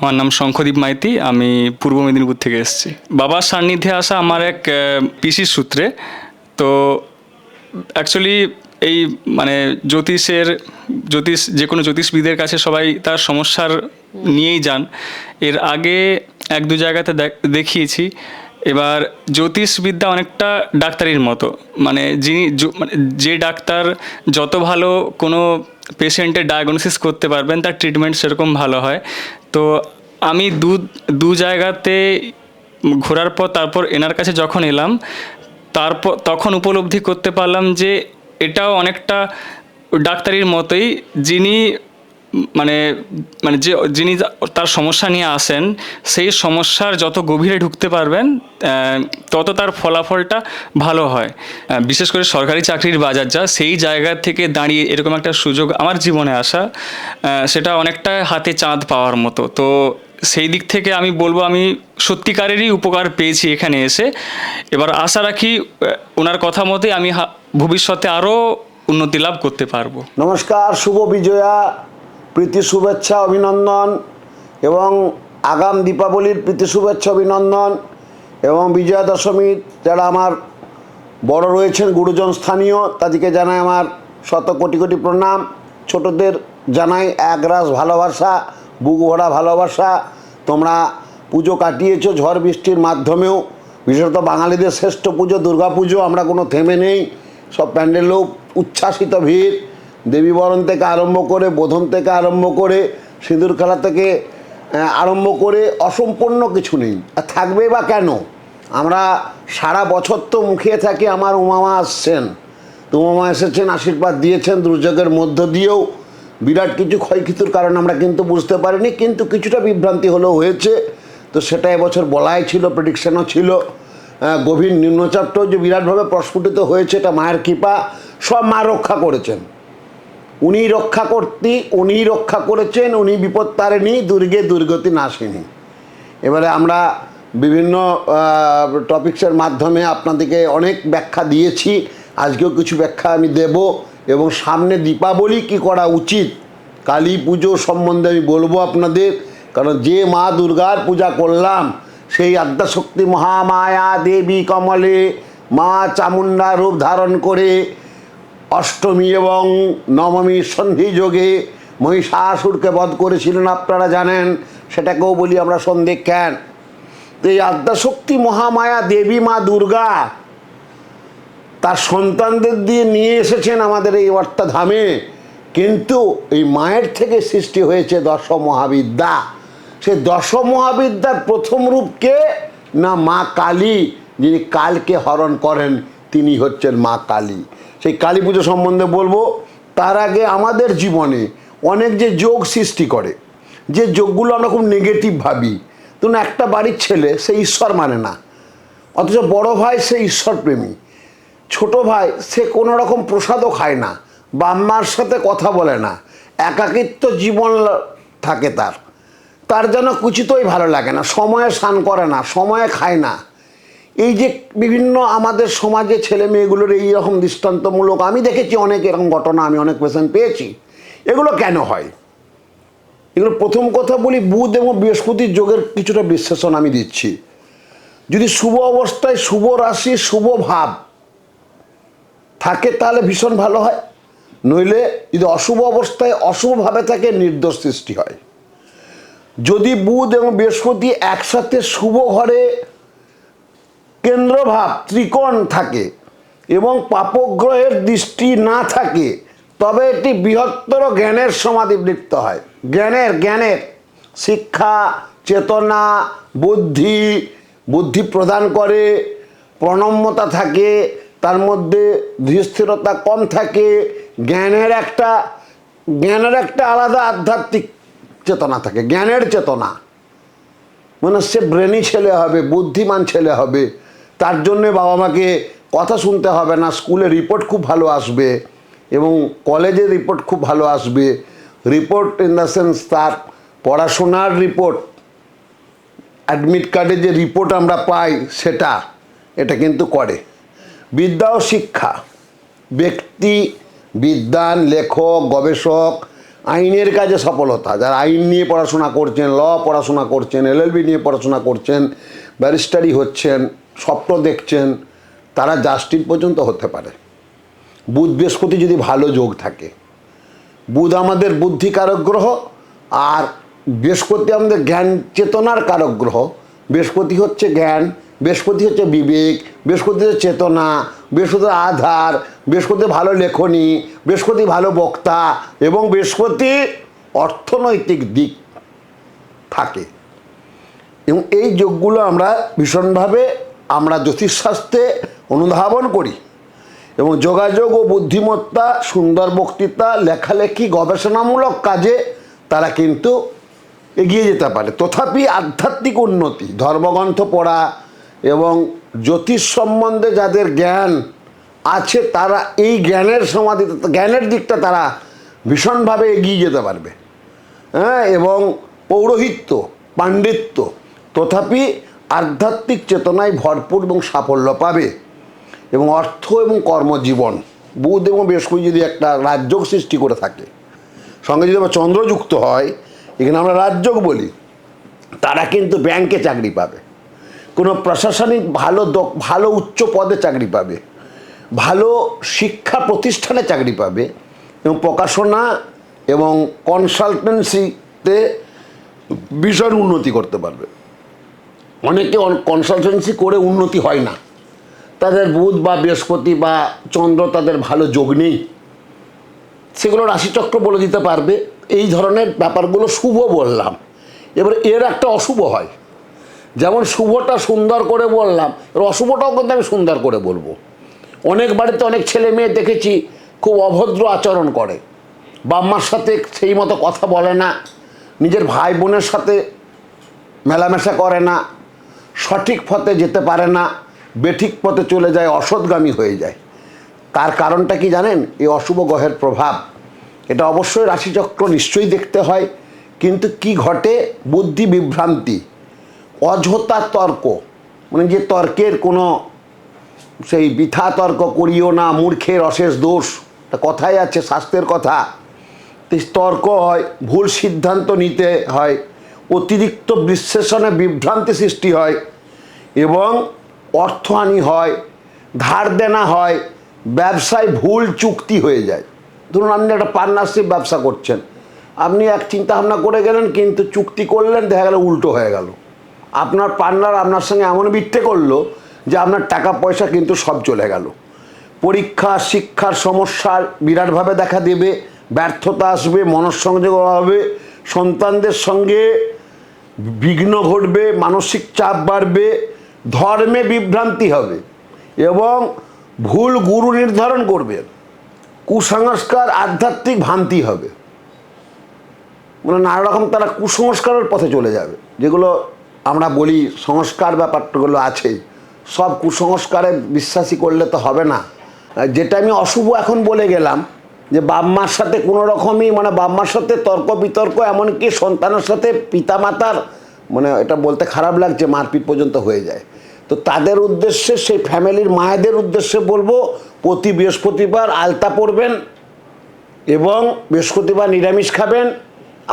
আমার নাম শঙ্খদীপ মাইতি, আমি পূর্ব মেদিনীপুর থেকে এসেছি। বাবার সান্নিধ্যে আসা আমার এক পিসির সূত্রে, তো অ্যাকচুয়ালি এই মানে জ্যোতিষের, জ্যোতিষ, যে কোনো জ্যোতিষবিদের কাছে সবাই তার সমস্যার নিয়েই যান। এর আগে এক দু জায়গাতে দেখ- দেখিয়েছি। এবার জ্যোতিষবিদ্যা অনেকটা ডাক্তারির মতো। মানে যিনি মানে যে ডাক্তার যত ভালো কোনো পেশেন্টের ডায়াগনোসিস করতে পারবেন, তার ট্রিটমেন্ট সেরকম ভালো হয়। তো আমি দু দু জায়গাতে ঘোরার পর তারপর এনার কাছে যখন এলাম, তারপর, তখন উপলব্ধি করতে পারলাম যে এটাও অনেকটা ডাক্তারির মতোই যিনি মানে মানে যে, যিনি তার সমস্যা নিয়ে আসেন, সেই সমস্যার যত গভীরে ঢুকতে পারবেন তত তার ফলাফলটা ভালো হয়। বিশেষ করে সরকারি চাকরির বাজার যা, সেই জায়গা থেকে দাঁড়িয়ে এরকম একটা সুযোগ আমার জীবনে আসা সেটা অনেকটা হাতে চাঁদ পাওয়ার মতো। তো সেই দিক থেকে আমি বলব, আমি সত্যিকারেরই উপকার পেয়েছি এখানে এসে। এবার আশা রাখি ওনার কথা মতে আমি ভবিষ্যতে আরও উন্নতি লাভ করতে পারব। নমস্কার, শুভ বিজয়া, প্রীতি শুভেচ্ছা, অভিনন্দন, এবং আগাম দীপাবলির প্রীতি শুভেচ্ছা, অভিনন্দন, এবং বিজয়া দশমীর যারা আমার বড় রয়েছেন, গুরুজন স্থানীয়, তাদেরকে জানাই আমার শত কোটি কোটি প্রণাম। ছোটদের জানাই একরাশ ভালোবাসা। বুক ভরা ভালোবাসা, তোমরা পুজো কাটিয়েছো ঝড় বৃষ্টির মাধ্যমেও। বিশেষত বাঙালিদের শ্রেষ্ঠ পুজো, দুর্গা পুজো, আমরা কোনো থেমে নেই। সব প্যান্ডেলেও উচ্ছ্বাসিত ভিড়। দেবী বরণ থেকে আরম্ভ করে, বোধন থেকে আরম্ভ করে, সিঁদুর খেলা থেকে আরম্ভ করে, অসম্পূর্ণ কিছু নেই। আর থাকবে বা কেন? আমরা সারা বছর তো মুখিয়ে থাকি, আমার উমামা আসছেন। তো উমামা এসেছেন, আশীর্বাদ দিয়েছেন, দুর্যোগের মধ্য দিয়েও। বিরাট কিছু ক্ষয়ক্ষতির কারণ আমরা কিন্তু বুঝতে পারিনি, কিন্তু কিছুটা বিভ্রান্তি হলেও হয়েছে। তো সেটা এবছর বলাই ছিল প্রেডিকশনও ছিল। গভীর নিম্নচাপটাও যে বিরাটভাবে প্রস্ফুটিত হয়েছে, এটা মায়ের কৃপা। সব মা রক্ষা করেছেন। উনি রক্ষা করতে, উনি রক্ষা করেছেন, উনি বিপদ তারেনি দুর্গে দুর্গতি নাশিনী। এবারে আমরা বিভিন্ন টপিক্সের মাধ্যমে আপনাদেরকে অনেক ব্যাখ্যা দিয়েছি। আজকেও কিছু ব্যাখ্যা আমি দেব। এবং সামনে দীপাবলি কি করা উচিত? কালী পুজো সম্বন্ধে আমি বলব আপনাদের, কারণ যে মা দুর্গার পূজা করলাম, সেই আদ্যাশক্তি মহামায়া দেবী কমলে মা চামুন্ডা রূপ ধারণ করে অষ্টমী এবং নবমী সন্ধি যোগে মহিষাসুরকে বধ করেছিলেন আপনারা জানেন, সেটাকেও বলি আমরা সন্ধে কেন তো এই আদ্যাশক্তি মহামায়া দেবী মা দুর্গা তার সন্তানদের দিয়ে নিয়ে এসেছেন আমাদের এই অর্থাধামে কিন্তু এই মায়ের থেকে সৃষ্টি হয়েছে দশ মহাবিদ্যা সে দশ মহাবিদ্যার প্রথম রূপকে না মা কালী। যিনি কালকে হরণ করেন, তিনি হচ্ছেন মা কালী। সেই কালী পুজো সম্বন্ধে বলব, তার আগে আমাদের জীবনে অনেক যে যোগ সৃষ্টি করে, যে যোগগুলো আমরা খুব নেগেটিভ ভাবি। ধরুন একটা বাড়ির ছেলে, সে ঈশ্বর মানে না। অথচ বড় ভাই সে ঈশ্বরপ্রেমী। ছোট ভাই, সে কোনো রকম প্রসাদও খায় না, বাম্মার সাথে কথা বলে না, একাকিত্ব জীবন থাকে তার। তার যেন কিছুতই ভালো লাগে না, সময়ে স্নান করে না, সময়ে খায় না। এই যে বিভিন্ন আমাদের সমাজে ছেলে মেয়েগুলোর এই রকম দৃষ্টান্তমূলক, আমি দেখেছি অনেক এরকম ঘটনা, আমি অনেক পেশেন্ট পেয়েছি। এগুলো কেন হয়? এগুলো প্রথম কথা বলি, বুধ এবং বৃহস্পতির যোগের কিছুটা বিশ্লেষণ আমি দিচ্ছি। যদি শুভ অবস্থায় শুভ রাশি, শুভ ভাব থাকে তাহলে ভীষণ ভালো হয়। নইলে যদি অশুভ অবস্থায় অশুভভাবে থাকে, নির্দোষ সৃষ্টি হয়। যদি বুধ এবং বৃহস্পতি একসাথে শুভ ঘরে কেন্দ্রভাব, ত্রিকোণ থাকে এবং পাপগ্রহের দৃষ্টি না থাকে, তবে এটি বৃহত্তর জ্ঞানের সমাধিবৃত্ত হয়। জ্ঞানের জ্ঞানের শিক্ষা, চেতনা, বুদ্ধি বুদ্ধি প্রদান করে, প্রণম্যতা থাকে তার মধ্যে ধীরস্থিরতা কম থাকে, জ্ঞানের একটা জ্ঞানের একটা আলাদা আধ্যাত্মিক চেতনা থাকে, জ্ঞানের চেতনা। মানে সে ব্রেনি ছেলে হবে, বুদ্ধিমান ছেলে হবে, তার জন্যে বাবা মাকে কথা শুনতে হবে না, স্কুলে রিপোর্ট খুব ভালো আসবে এবং কলেজে রিপোর্ট খুব ভালো আসবে। রিপোর্ট ইন দ্য সেন্স তার পড়াশোনার রিপোর্ট, অ্যাডমিট কার্ডে যে রিপোর্ট আমরা পাই সেটা, এটা কিন্তু করে। বিদ্যা ও শিক্ষা, ব্যক্তি, বিদ্বান, লেখক, গবেষক, আইনের কাজে সফলতা। যারা আইন নিয়ে পড়াশোনা করছেন, ল পড়াশোনা করছেন এলএলবি নিয়ে পড়াশোনা করছেন, ব্যারিস্টারি হচ্ছেন, স্বপ্ন দেখছেন, তারা জাস্টিস পর্যন্ত হতে পারে। বুধ বৃহস্পতি যদি ভালো যোগ থাকে। বুধ আমাদের বুদ্ধি কারক গ্রহ, আর বৃহস্পতি আমাদের জ্ঞান চেতনার কারক গ্রহ। বৃহস্পতি হচ্ছে জ্ঞান বৃহস্পতি হচ্ছে বিবেক, বৃহস্পতি হচ্ছে চেতনা, বৃহস্পতি আধার, বৃহস্পতি ভালো লেখনী, বৃহস্পতি ভালো বক্তা এবং বৃহস্পতি অর্থনৈতিক দিক থাকে। এবং এই যোগগুলো আমরা ভীষণভাবে আমরা জ্যোতিষশাস্ত্রে অনুধাবন করি এবং যোগাযোগ ও বুদ্ধিমত্তা, সুন্দর বক্তৃতা, লেখালেখি, গবেষণামূলক কাজে তারা কিন্তু এগিয়ে যেতে পারে। তথাপি আধ্যাত্মিক উন্নতি, ধর্মগ্রন্থ পড়া এবং জ্যোতিষ সম্বন্ধে যাদের জ্ঞান আছে, তারা এই জ্ঞানের সমাধি, জ্ঞানের দিকটা তারা ভীষণভাবে এগিয়ে যেতে পারবে। হ্যাঁ এবং পৌরোহিত্য, পাণ্ডিত্য তথাপি আধ্যাত্মিক চেতনায় ভরপুর এবং সাফল্য পাবে। এবং অর্থ এবং কর্মজীবন, বুধ এবং বৃহস্পতি যদি একটা রাজযোগ সৃষ্টি করে থাকে, সঙ্গে যদি আবার চন্দ্রযুক্ত হয়, এখানে আমরা রাজযোগ বলি, তারা কিন্তু ব্যাংকে চাকরি পাবে। কোনো প্রশাসনিক ভালো ভালো উচ্চ পদে চাকরি পাবে, ভালো শিক্ষা প্রতিষ্ঠানে চাকরি পাবে, এবং প্রকাশনা এবং কনসালটেন্সিতে ভীষণ উন্নতি করতে পারবে। অনেকে কনসালটেন্সি করে উন্নতি হয় না। তাদের বুধ বা বৃহস্পতি বা চন্দ্র তাদের ভালো যোগ নেই। সেগুলো রাশিচক্র বলে দিতে পারবে। এই ধরনের ব্যাপারগুলো শুভ বললাম। এবার এর একটা অশুভ হয়। যেমন শুভটা সুন্দর করে বললাম এর অশুভটাও কিন্তু আমি সুন্দর করে বলব। অনেক বাড়িতে অনেক ছেলে মেয়ে দেখেছি, খুব অভদ্র আচরণ করে। বাম্মার সাথে সেই মতো কথা বলে না, নিজের ভাই বোনের সাথে মেলামেশা করে না, সঠিক পথে যেতে পারে না, বেঠিক পথে চলে যায়, অসৎগামী হয়ে যায়। তার কারণটা কি জানেন? এই অশুভ গ্রহের প্রভাব। এটা অবশ্যই রাশিচক্র নিশ্চয়ই দেখতে হয়, কিন্তু কি ঘটে? বুদ্ধি বিভ্রান্তি। অযথা তর্ক। মানে যে তর্কের কোনো সেই বৃথা তর্ক করিও না, মূর্খের অশেষ দোষ। একটা কথাই আছে স্বাস্থ্যের কথা। তো তর্ক হয়, ভুল সিদ্ধান্ত নিতে হয়, অতিরিক্ত বিশ্লেষণে বিভ্রান্তি সৃষ্টি হয় এবং অর্থহানি হয়, ধার দেনা হয়, ব্যবসায় ভুল চুক্তি হয়ে যায়। ধরুন আপনি একটা পার্টনারশিপ ব্যবসা করছেন। আপনি এক চিন্তা ভাবনা করে গেলেন, কিন্তু চুক্তি করলেন, দেখা গেল উল্টো হয়ে গেল। আপনার পার্টনার আপনার সঙ্গে এমন বিট্টে করল যে আপনার টাকা পয়সা কিন্তু সব চলে গেল। পরীক্ষা, শিক্ষার সমস্যার বিরাটভাবে দেখা দেবে, ব্যর্থতা আসবে, মনঃসংযোগ হবে সন্তানদের সঙ্গে বিঘ্ন ঘটবে, মানসিক চাপ বাড়বে, ধর্মে বিভ্রান্তি হবে এবং ভুল গুরু নির্ধারণ করবে। কুসংস্কার, আধ্যাত্মিক ভ্রান্তি হবে। মানে নানা রকম তারা কুসংস্কারের পথে চলে যাবে, যেগুলো আমরা বলি সংস্কার ব্যাপারগুলো আছেই সব কুসংস্কারে বিশ্বাসী করলে তো হবে না। যেটা আমি অশুভ এখন বলে গেলাম, যে বাম্মার সাথে কোনো রকমই মানে বাম্মার সাথে তর্ক বিতর্ক এমনকি সন্তানের সাথে পিতামাতার মানে এটা বলতে খারাপ লাগছে, মারপিট পর্যন্ত হয়ে যায়। তো তাদের উদ্দেশ্যে, সেই ফ্যামিলির মায়েদের উদ্দেশ্যে বলব, প্রতি বৃহস্পতিবার আলতা পড়বেন এবং বৃহস্পতিবার নিরামিষ খাবেন।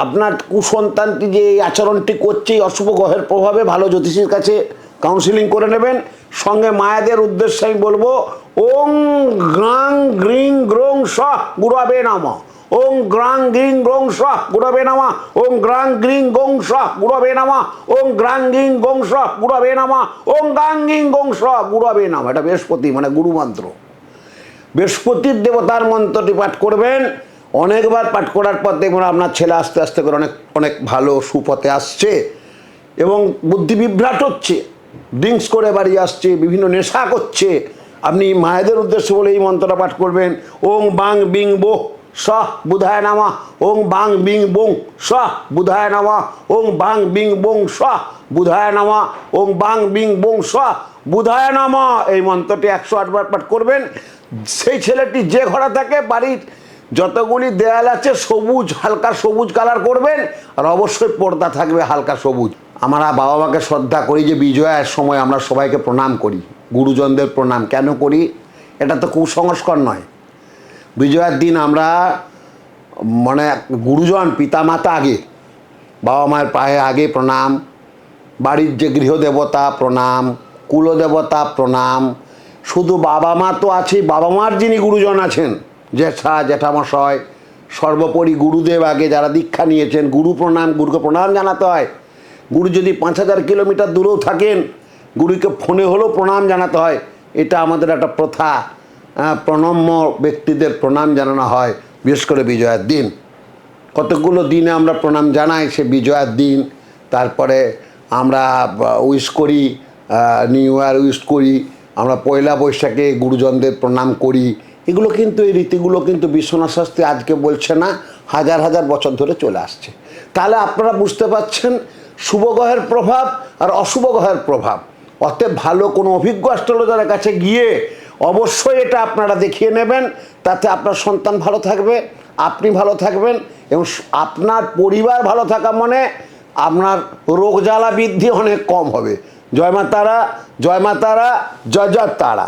আপনার কুসন্তানটি যে এই আচরণটি করছে এই অশুভ গ্রহের প্রভাবে ভালো জ্যোতিষীর কাছে কাউন্সিলিং করে নেবেন। সঙ্গে মায়াদের উদ্দেশ্যে আমি বলব, ওং গ্রাং গ্রিং গ্রোং সহ গুরাবে নাম। ওং গ্রাং গ্রিং গ্রোং সহ গুরাবে নামা। ওং গ্রাং গ্রিং গোং সহ গুরাবে নামা। ওং গ্রাং গ্রিং গোং সহ গুরাবে নামা। ওং গাং গ্রিং গোং সহ গুরাবে নামা। এটা বৃহস্পতি মানে গুরু মন্ত্র। বৃহস্পতির দেবতার মন্ত্রটি পাঠ করবেন। অনেকবার পাঠ করার পর দেখবেন আপনার ছেলে আস্তে আস্তে করে অনেক অনেক ভালো সুপথে আসছে এবং বুদ্ধি বিভ্রাট হচ্ছে, ড্রিঙ্কস করে বাড়ি আসছে, বিভিন্ন নেশা করছে। আপনি মায়েদের উদ্দেশ্যে বলে এই মন্ত্রটা পাঠ করবেন, ওং বাং বিং বো সহ বুধায় নামা, ওং বাং বিং বং সহ বুধায় নামা, ওং বাং বিং বং সহ বুধায় নামা, ওং বাং বিং বং সহ বুধায় নামা। এই মন্ত্রটি একশো আটবার পাঠ করবেন। সেই ছেলেটি যে ঘরে থাকে, বাড়ির যতগুলি দেয়াল আছে, সবুজ, হালকা সবুজ কালার করবেন, আর অবশ্যই পর্দা থাকবে হালকা সবুজ। আমরা বাবা মাকে শ্রদ্ধা করি যে, বিজয়ার সময় আমরা সবাইকে প্রণাম করি, গুরুজনদের প্রণাম। কেন করি? এটা তো কুসংস্কার নয়। বিজয়ার দিন আমরা মানে গুরুজন, পিতামাতা আগে, বাবা মায়ের পায়ে আগে প্রণাম, বাড়ির যে গৃহদেবতা প্রণাম, কুলদেবতা প্রণাম। শুধু বাবা মা তো আছেই, বাবা মার যিনি গুরুজন আছেন জ্যাঠা জ্যাঠামশয়, সর্বোপরি গুরুদেব আগে যারা দীক্ষা নিয়েছেন, গুরু প্রণাম, গুরুকে প্রণাম জানাতে হয়। গুরু যদি পাঁচ হাজার কিলোমিটার দূরেও থাকেন, গুরুকে ফোনে হলেও প্রণাম জানাতে হয়। এটা আমাদের একটা প্রথা। প্রণম্য ব্যক্তিদের প্রণাম জানানো হয় বিশেষ করে বিজয়ার দিন। কতগুলো দিনে আমরা প্রণাম জানাই, সে বিজয়ার দিন। তারপরে আমরা উইশ করি নিউ ইয়ার উইশ করি। আমরা পয়লা বৈশাখে গুরুজনদের প্রণাম করি। এগুলো কিন্তু এই রীতিগুলো কিন্তু বিশ্বনাথ শাস্ত্রী আজকে বলছে না, হাজার হাজার বছর ধরে চলে আসছে। তাহলে আপনারা বুঝতে পারছেন শুভ গ্রহের প্রভাব আর অশুভ গ্রহের প্রভাব। অতএব ভালো কোনো অভিজ্ঞ অ্যাস্ট্রোলজারের কাছে গিয়ে অবশ্যই এটা আপনারা দেখিয়ে নেবেন, তাতে আপনার সন্তান ভালো থাকবে, আপনি ভালো থাকবেন এবং আপনার পরিবার ভালো থাকা মানে আপনার রোগ জ্বালা বৃদ্ধি অনেক কম হবে। জয় মা তারা জয় মা তারা জয় জয় তারা।